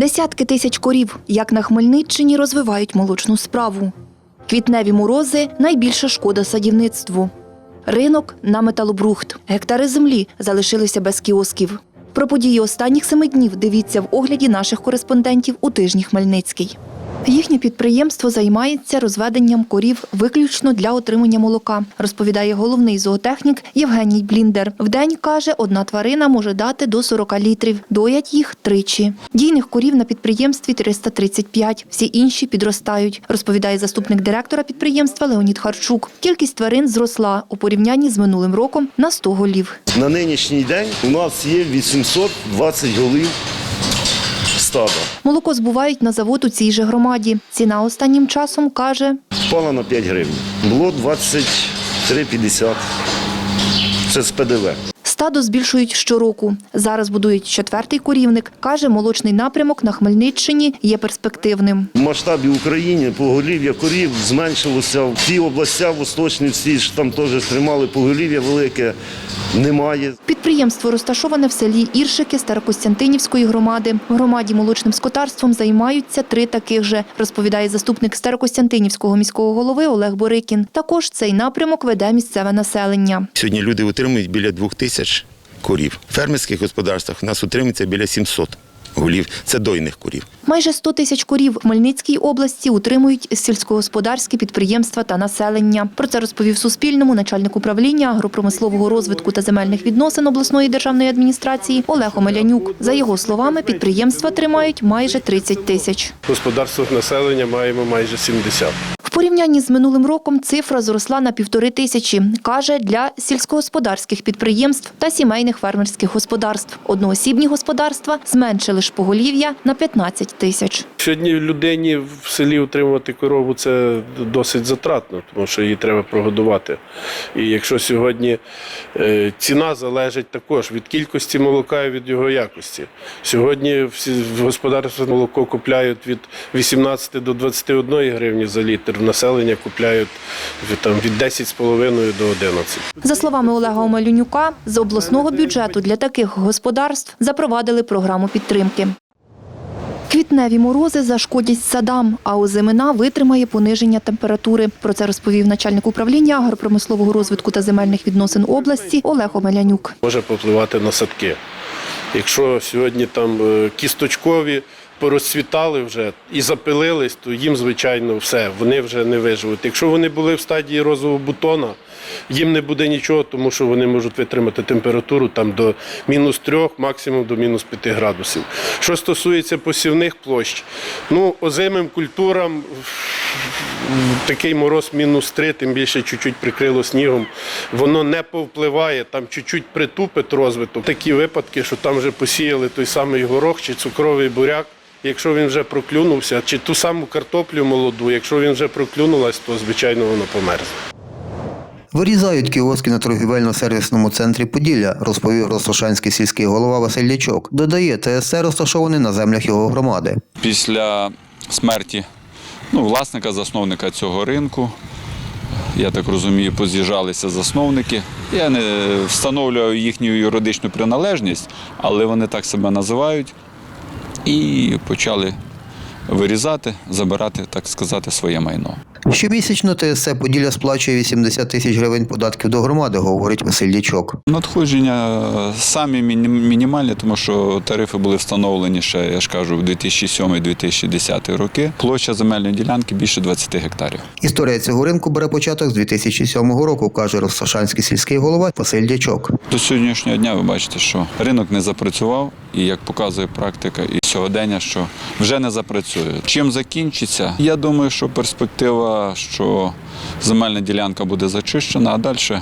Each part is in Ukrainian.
Десятки тисяч корів, як на Хмельниччині, розвивають молочну справу. Квітневі морози найбільша шкода садівництву. Ринок на металобрухт. Гектари землі залишилися без кіосків. Про події останніх семи днів дивіться в огляді наших кореспондентів у тижні Хмельницький. Їхнє підприємство займається розведенням корів виключно для отримання молока, розповідає головний зоотехнік Євгеній Бліндер. В день каже, одна тварина може дати до 40 літрів. Доять їх тричі. Дійних корів на підприємстві 335, всі інші підростають, розповідає заступник директора підприємства Леонід Харчук. Кількість тварин зросла у порівнянні з минулим роком на 100 голів. На нинішній день у нас є 820 голів стада. Молоко збувають на завод у цій же громаді. Ціна останнім часом каже Впала на 5 гривень. Було 23,50. Це з ПДВ. Стадо збільшують щороку. Зараз будують четвертий корівник. Каже, молочний напрямок на Хмельниччині є перспективним. В масштабі України поголів'я корів зменшилося. В ті області восточні всі ж там теж тримали поголів'я велике. Немає. Підприємство розташоване в селі Іршики Старокостянтинівської громади. В громаді молочним скотарством займаються три таких же, розповідає заступник Старокостянтинівського міського голови Олег Борикін. Також цей напрямок веде місцеве населення. Сьогодні люди утримують біля двох тисяч корів. В фермерських господарствах у нас утримується біля 700 голів. Це дойних корів. Майже 100 тисяч корів в Хмельницькій області утримують сільськогосподарські підприємства та населення. Про це розповів Суспільному начальник управління агропромислового розвитку та земельних відносин обласної державної адміністрації Олег Омелянюк. За його словами, підприємства тримають майже 30 тисяч. господарствах населення маємо майже 70. В порівнянні з минулим роком цифра зросла на півтори тисячі, каже, для сільськогосподарських підприємств та сімейних фермерських господарств. Одноосібні господарства зменшили ж поголів'я на 15 тисяч. Сьогодні людині в селі утримувати корову це досить затратно, тому що її треба прогодувати. І якщо сьогодні е, ціна залежить також від кількості молока і від його якості. Сьогодні в господарстві молоко купляють від 18 до 21 гривні за літр, населення купляють від, там, від 10,5 до 11. За словами Олега Омелюнюка, з обласного бюджету для таких господарств запровадили програму підтримки. Квітневі морози зашкодять садам, а озимина витримає пониження температури. Про це розповів начальник управління агропромислового розвитку та земельних відносин області Олег Омелянюк. може попливати на садки. Якщо сьогодні там е, кісточкові порозцвітали вже і запилились, то їм, звичайно, все, вони вже не виживуть. Якщо вони були в стадії розового бутона, їм не буде нічого, тому що вони можуть витримати температуру там до мінус 3, максимум до мінус 5 градусів. Що стосується посівних площ, ну, озимим культурам такий мороз мінус 3, тим більше чуть-чуть прикрило снігом, воно не повпливає, там чуть-чуть притупить розвиток. Такі випадки, що там вже посіяли той самий горох чи цукровий буряк. Якщо він вже проклюнувся, чи ту саму картоплю молоду, якщо він вже проклюнулась, то звичайно воно померзне. Вирізають кіоски на торгівельно-сервісному центрі Поділля, розповів Ростошанський сільський голова Василь Лічок. Додає, ТСЦ розташований на землях його громади. після смерті ну, власника, засновника цього ринку. Я так розумію, поз'їжджалися засновники. Я не встановлюю їхню юридичну приналежність, але вони так себе називають і почали вирізати, забирати, так сказати, своє майно. Щомісячно ТСЦ Поділля сплачує 80 тисяч гривень податків до громади, говорить Василь Лічок. Надходження самі мінімальні, тому що тарифи були встановлені ще, я ж кажу, в 2007-2010 роки. Площа земельної ділянки більше 20 гектарів. Історія цього ринку бере початок з 2007 року, каже Ростошанський сільський голова Василь Лічок. До сьогоднішнього дня ви бачите, що ринок не запрацював, і як показує практика, і сьогодення, що вже не запрацює. Чим закінчиться? Я думаю, що перспектива, що земельна ділянка буде зачищена, а далі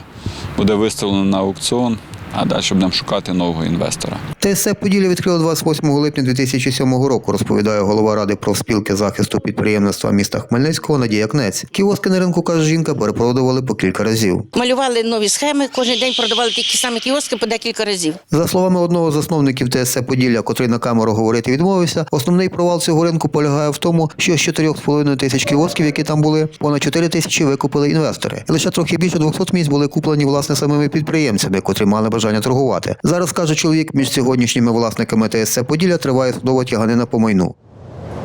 буде виставлена на аукціон, а далі будемо шукати нового інвестора. ТСЦ Поділля відкрило 28 липня 2007 року, розповідає голова Ради профспілки захисту підприємництва міста Хмельницького Надія Кнець. Кіоски на ринку, каже жінка, перепродували по кілька разів. Малювали нові схеми, кожен день продавали такі самі кіоски по декілька разів. За словами одного з засновників ТСЦ Поділля, котрий на камеру говорити відмовився, основний провал цього ринку полягає в тому, що з 4,5 тисяч кіосків, які там були, понад 4 тисячі викупили інвестори. І лише трохи більше 200 місць були куплені власне самими підприємцями, котрі мали бажання торгувати. Зараз каже чоловік, між сьогоднішніми власниками ТСЦ Поділля триває судова тяганина по майну.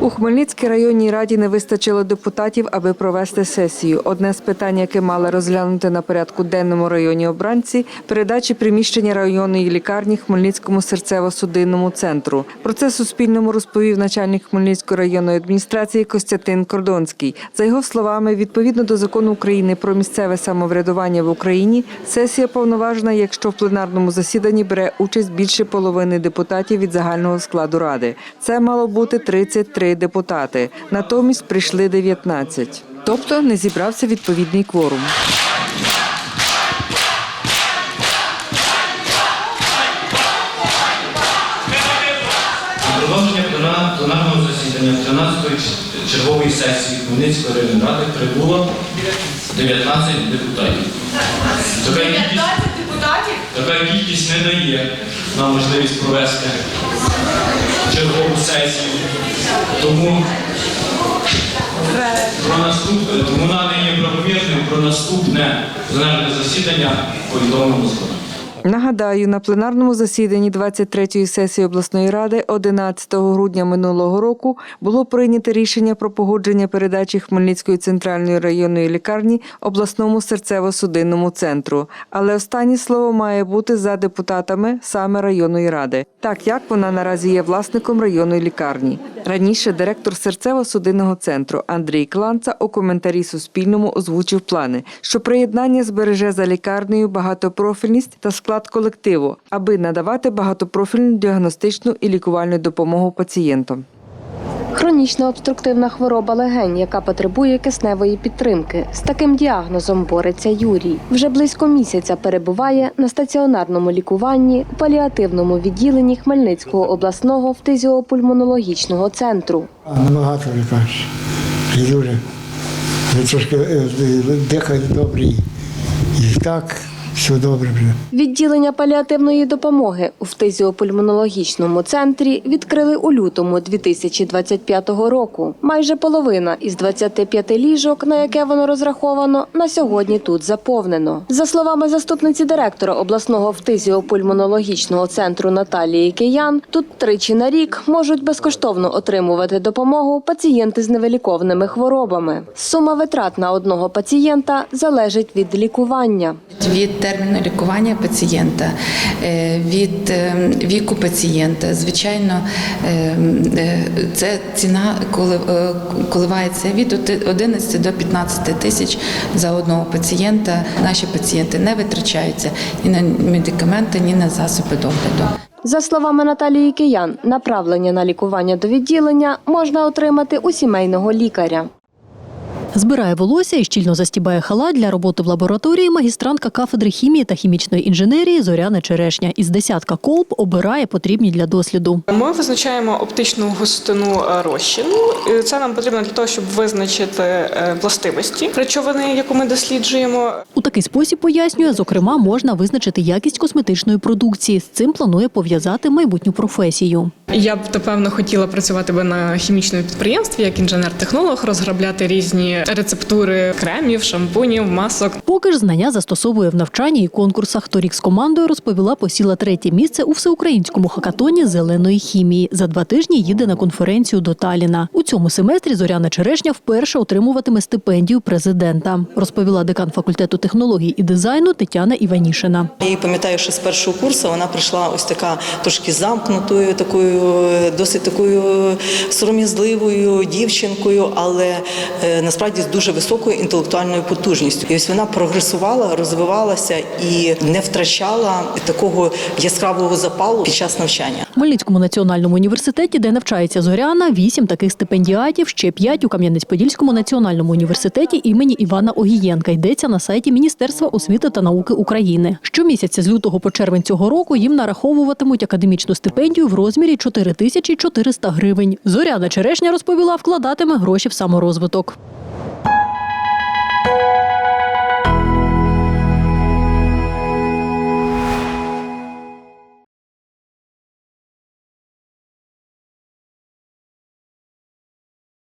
У Хмельницькій районній раді не вистачило депутатів, аби провести сесію. Одне з питань, яке мали розглянути на порядку денному районі обранці передачі приміщення районної лікарні Хмельницькому серцево-судинному центру. Про це Суспільному розповів начальник Хмельницької районної адміністрації Костянтин Кордонський. За його словами, відповідно до закону України про місцеве самоврядування в Україні, сесія повноважена, якщо в пленарному засіданні бере участь більше половини депутатів від загального складу ради. Це мало бути 33 депутати. Натомість прийшли 19. Тобто не зібрався відповідний кворум. Продовження пленарного засідання 13-ї чергової сесії Хмельницької районної ради прибуло 19 депутатів. Така кількість, така кількість не дає нам можливість провести чергову сесію. Тому про наступне, тому надання правомірним про наступне пленарне засідання повідомимо згодом. Нагадаю, на пленарному засіданні 23-ї сесії обласної ради 11 грудня минулого року було прийнято рішення про погодження передачі Хмельницької центральної районної лікарні обласному серцево-судинному центру. Але останнє слово має бути за депутатами саме районної ради, так як вона наразі є власником районної лікарні. Раніше директор серцево-судинного центру Андрій Кланца у коментарі Суспільному озвучив плани, що приєднання збереже за лікарнею багатопрофільність та склад колективу, аби надавати багатопрофільну діагностичну і лікувальну допомогу пацієнтам. Хронічна обструктивна хвороба легень, яка потребує кисневої підтримки. З таким діагнозом бореться Юрій. Вже близько місяця перебуває на стаціонарному лікуванні у паліативному відділенні Хмельницького обласного фтизіопульмонологічного центру. Набагато вже дуже. Вже трошки е, дихає добре. І так, все добре вже. Відділення паліативної допомоги у фтизіопульмонологічному центрі відкрили у лютому 2025 року. Майже половина із 25 ліжок, на яке воно розраховано, на сьогодні тут заповнено. За словами заступниці директора обласного фтизіопульмонологічного центру Наталії Киян, тут тричі на рік можуть безкоштовно отримувати допомогу пацієнти з невиліковними хворобами. Сума витрат на одного пацієнта залежить від лікування. від терміну лікування пацієнта, е, від е, віку пацієнта. Звичайно, е, це ціна коливається від 11 до 15 тисяч за одного пацієнта. Наші пацієнти не витрачаються ні на медикаменти, ні на засоби догляду. За словами Наталії Киян, направлення на лікування до відділення можна отримати у сімейного лікаря. Збирає волосся і щільно застібає халат для роботи в лабораторії магістрантка кафедри хімії та хімічної інженерії Зоряна Черешня. Із десятка колб обирає потрібні для досліду. Ми визначаємо оптичну густину е, розчину. Це нам потрібно для того, щоб визначити е, властивості речовини, яку ми досліджуємо. Такий спосіб пояснює, зокрема, можна визначити якість косметичної продукції. З цим планує пов'язати майбутню професію. Я б напевно хотіла працювати би на хімічному підприємстві як інженер-технолог, розробляти різні рецептури кремів, шампунів, масок. Поки ж знання застосовує в навчанні і конкурсах. Торік з командою розповіла, посіла третє місце у всеукраїнському хакатоні зеленої хімії. За два тижні їде на конференцію до Таліна. У цьому семестрі Зоряна Черешня вперше отримуватиме стипендію президента, розповіла декан факультету технологій і дизайну Тетяна Іванішина. Я пам'ятаю, що з першого курсу вона прийшла ось така трошки замкнутою, такою досить такою сором'язливою дівчинкою, але е, насправді з дуже високою інтелектуальною потужністю. І ось вона прогресувала, розвивалася і не втрачала такого яскравого запалу під час навчання. Хмельницькому національному університеті, де навчається Зоряна, вісім таких стипендіатів, ще п'ять у Кам'янець-Подільському національному університеті імені Івана Огієнка. Йдеться на сайті Міністерства освіти та науки України. Щомісяця з лютого по червень цього року їм нараховуватимуть академічну стипендію в розмірі 4400 гривень. Зоряна Черешня розповіла, вкладатиме гроші в саморозвиток.